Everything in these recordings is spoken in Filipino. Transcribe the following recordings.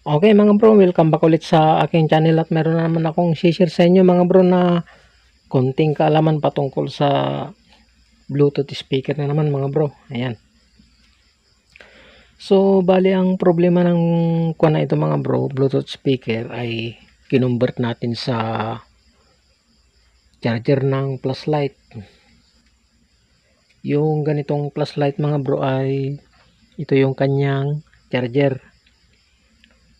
Okay mga bro, welcome back ulit sa aking channel at meron na naman akong share sa inyo mga bro na konting kaalaman patungkol sa Bluetooth speaker na naman mga bro. Ayan. So, bali ang problema ng kuha na ito mga bro, Bluetooth speaker ay kinumbert natin sa charger ng plus light. Yung ganitong plus light mga bro ay ito yung kanyang charger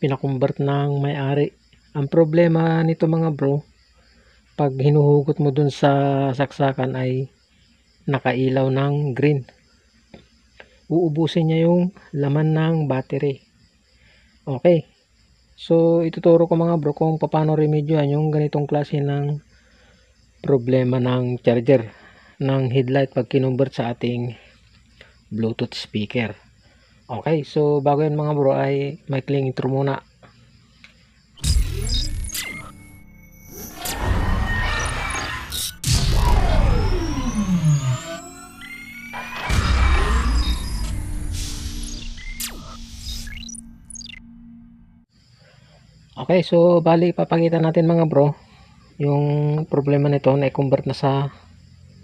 pinakumbert ng may-ari. Ang problema nito mga bro, pag hinuhugot mo dun sa saksakan ay nakailaw ng green. Uubusin niya yung laman ng battery. Okay. So, ituturo ko mga bro kung paano remedyohan yung ganitong klase ng problema ng charger ng headlight pag kinumbert sa ating Bluetooth speaker. Okay, so bago yan mga bro ay may cling intro muna. Okay, so bali papakita natin mga bro yung problema nito na i-convert na sa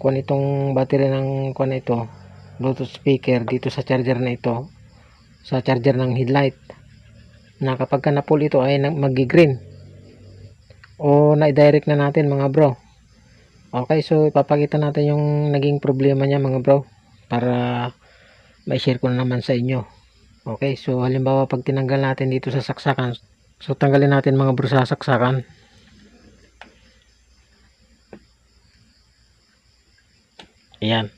kuan itong battery ng kuan ito Bluetooth speaker dito sa charger na ito sa charger ng headlight. Na kapag ka na-pull ito ay magi-green. O na-direct na natin mga bro. Okay so ipapakita natin yung naging problema niya mga bro para ma-share ko na naman sa inyo. Okay so halimbawa pag tinanggal natin dito sa saksakan so tanggalin natin mga bro sa saksakan. Ayan.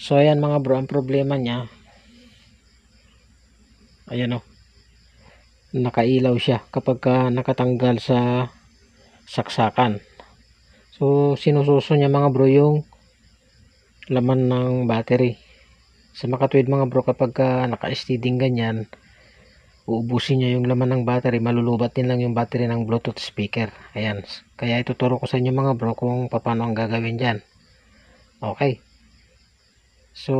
So ayan mga bro ang problema niya ayan o nakailaw siya kapag ka nakatanggal sa saksakan. So sinususo niya mga bro yung laman ng battery. Sa makatwid mga bro kapag ka naka-steading ganyan uubusin niya yung laman ng battery malulubat din lang yung battery ng bluetooth speaker. Ayan. Kaya ituturo ko sa inyo mga bro kung paano ang gagawin dyan. Okay So,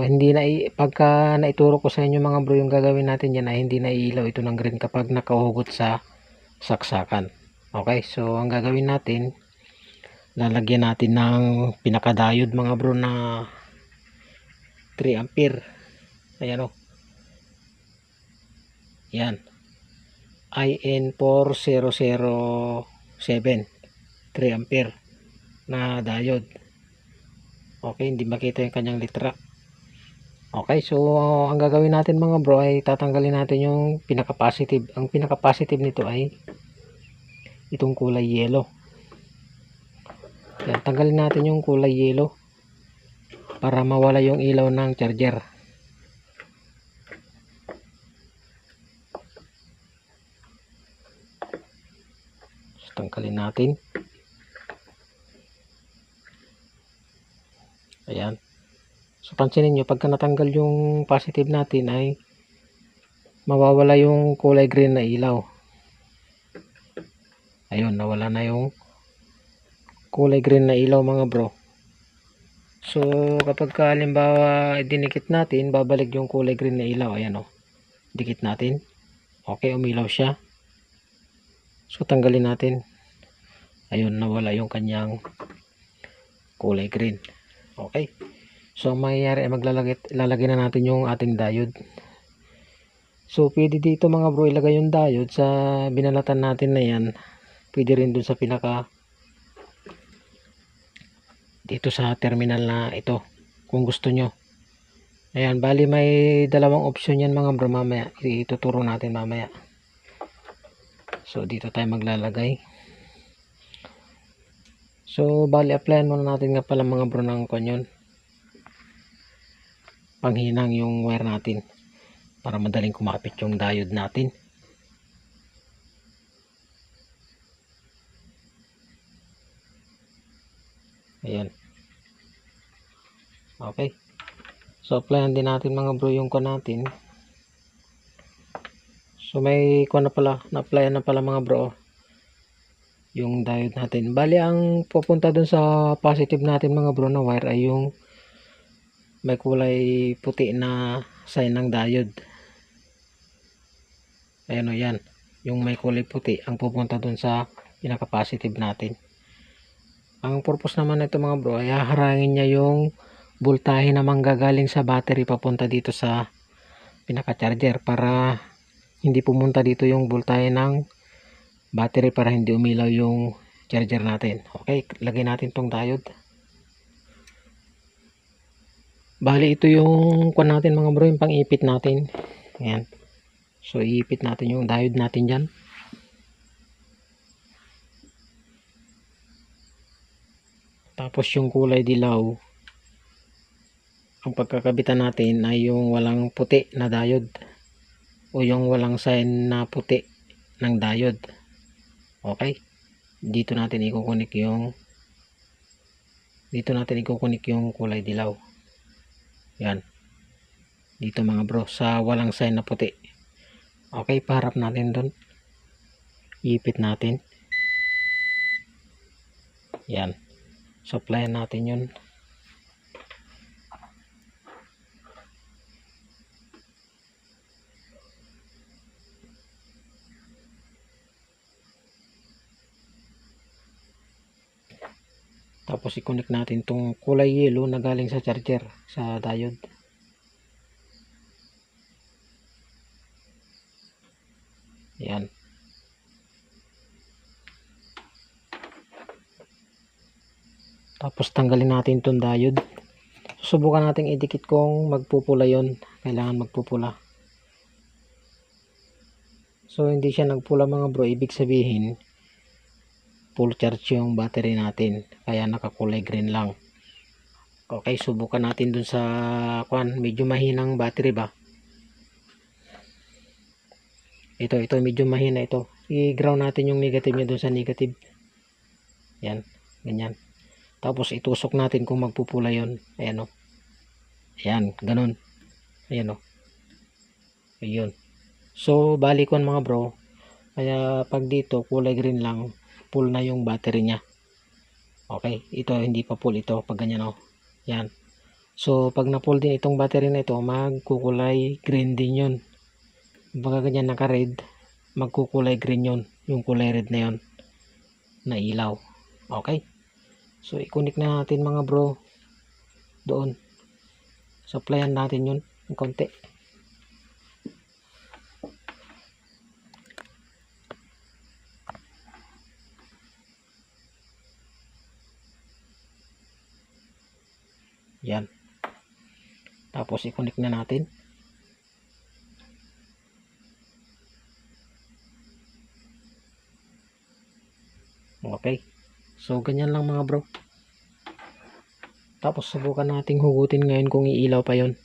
hindi na, pagka naituro ko sa inyo mga bro yung gagawin natin yan ay hindi na iilaw ito ng green kapag nakahugot sa saksakan. Okay, so ang gagawin natin, lalagyan natin ng pinakadiode mga bro na 3 ampere. Ayan o. Yan. IN4007 3 ampere na diode. Okay, hindi makita yung kanyang litra. Okay, so ang gagawin natin mga bro ay tatanggalin natin yung pinaka-positive. Ang pinaka-positive nito ay itong kulay yellow. Yan, tanggalin natin yung kulay yellow para mawala yung ilaw ng charger. So, natin. Ayan. So, pansinin nyo, pagka natanggal yung positive natin ay mawawala yung kulay green na ilaw. Ayun, nawala na yung kulay green na ilaw mga bro. So, kapag ka, halimbawa dinikit natin, babalik yung kulay green na ilaw. Ayan o. Dikit natin. Okay, umilaw siya. So, tanggalin natin. Ayun, nawala yung kanyang kulay green. Okay. So, ang mangyayari ay maglalagay lalagay na natin yung ating diode. So, pwede dito mga bro ilagay yung diode sa binalatan natin na yan. Pwede rin dun sa pinaka dito sa terminal na ito kung gusto nyo. Ayan, bali may dalawang option yan mga bro mamaya. Ituturo natin mamaya. So, dito tayo maglalagay. So, bali applyan muna natin nga pala mga bro ng kanyon. Panghinang yung wire natin para madaling kumapit yung diode natin. Ayan. Okay. So, applyan din natin mga bro yung ko natin. So, may ko na pala, na-applyan na pala mga bro yung diode natin. Bali, ang pupunta dun sa positive natin mga bro na wire ay yung may kulay puti na sign ng diode. Ayan o yan. Yung may kulay puti ang pupunta dun sa pinaka-positive natin. Ang purpose naman nito mga bro ay haharangin niya yung voltahe na manggagaling sa battery papunta dito sa pinaka-charger para hindi pumunta dito yung voltahe ng battery para hindi umilaw yung charger natin. Okay, lagay natin tong diode. Bali ito yung kuan natin mga bro, yung pang-ipit natin. Ayan. So iipit natin yung diode natin diyan. Tapos yung kulay dilaw ang pagkakabitan natin ay yung walang puti na diode o yung walang sign na puti ng diode. Okay? Dito natin ikukunik yung dito natin ikukunik yung kulay dilaw. Yan. Dito mga bro sa walang sign na puti. Okay, paharap natin doon. Ipit natin. Yan. Supplyan natin yun. Tapos i-connect natin tong kulay yellow na galing sa charger sa diode. Yan. Tapos tanggalin natin tong diode. Susubukan natin idikit kung magpupula yon. Kailangan magpupula. So hindi siya nagpula mga bro. Ibig sabihin full charge yung battery natin. Kaya nakakulay green lang. Okay, subukan natin dun sa kwan. Medyo mahinang battery ba? Ito, ito medyo mahina ito. I-ground natin yung negative niya dun sa negative. Yan, ganyan. Tapos itusok natin kung magpupula yon. Ayan o. Ayan, ganun. Ayan o. Ayun. So, balikon mga bro. Kaya pag dito, kulay green lang, full na yung battery niya. Okay, ito hindi pa full ito pag ganyan o. Yan. So, pag na-full din itong battery na ito, magkukulay green din yun. Pag ganyan naka-red, magkukulay green yun. Yung kulay red na yun. Na ilaw. Okay. So, i-connect na natin mga bro. Doon. Supplyan natin yun. Ng konti. Yan. Tapos i-connect na natin. Okay. So, ganyan lang mga bro. Tapos subukan nating hugutin ngayon kung iilaw pa yon.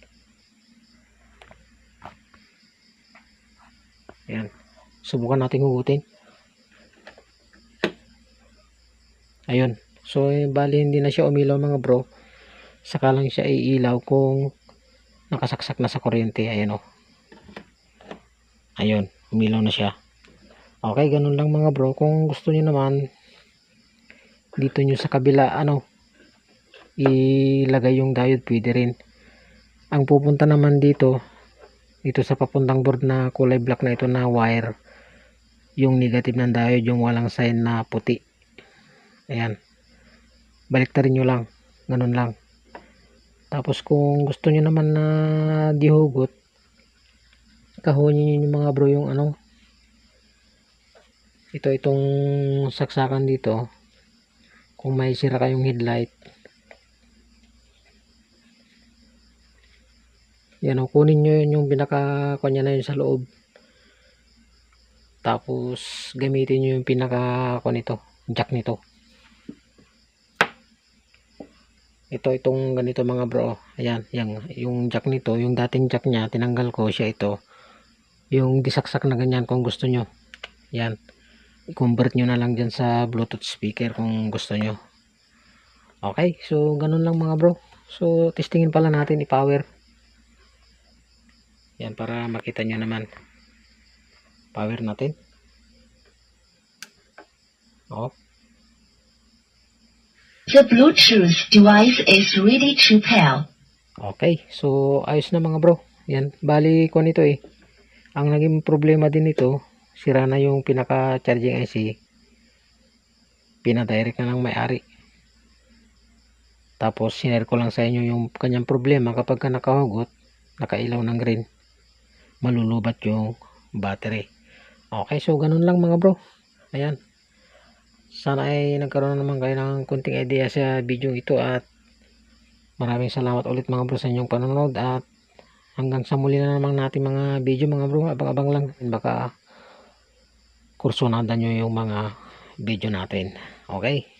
Ayan. Subukan nating hugutin. Ayun. So, eh, bali hindi na siya umilaw mga bro. Saka lang siya iilaw kung nakasaksak na sa kuryente. Ayan o. Ayun. Umilaw na siya. Okay, ganun lang mga bro. Kung gusto niyo naman, dito nyo sa kabila, ano, ilagay yung diode, pwede rin. Ang pupunta naman dito, dito sa papuntang board na kulay black na ito na wire, yung negative ng diode, yung walang sign na puti. Ayan. Baliktarin nyo lang. Ganun lang. Tapos kung gusto nyo naman na dihugot, kahunin yung mga bro yung ano, ito itong saksakan dito. Kung may sira kayong headlight. Yan o kunin nyo yun yung pinaka kanya na yun sa loob. Tapos gamitin nyo yung pinaka nito jack nito ito itong ganito mga bro. Ayan yan, yung jack nito yung dating jack nya tinanggal ko siya ito. Yung disaksak na ganyan kung gusto nyo. Yan i-convert nyo na lang dyan sa bluetooth speaker kung gusto nyo. Okay so ganun lang mga bro. So testingin pala natin i-power. Yan para makita nyo naman. Power natin. Oh The Bluetooth device is ready to pair. okay so ayos na mga bro. Yan bali ko nito eh. Ang naging problema din ito sira na yung pinaka charging IC pinadirect na ng may-ari. Tapos sinare ko lang sa inyo yung kanyang problema. Kapag ka nakahugot nakailaw ng green malulubat yung battery. Okay so ganun lang mga bro. Ayan sana ay nagkaroon naman kayo ng kunting idea sa video ito at maraming salamat ulit mga bro sa inyong panonood at hanggang sa muli na naman natin mga video mga bro. Abang-abang lang baka kursunada nyo yung mga video natin. Okay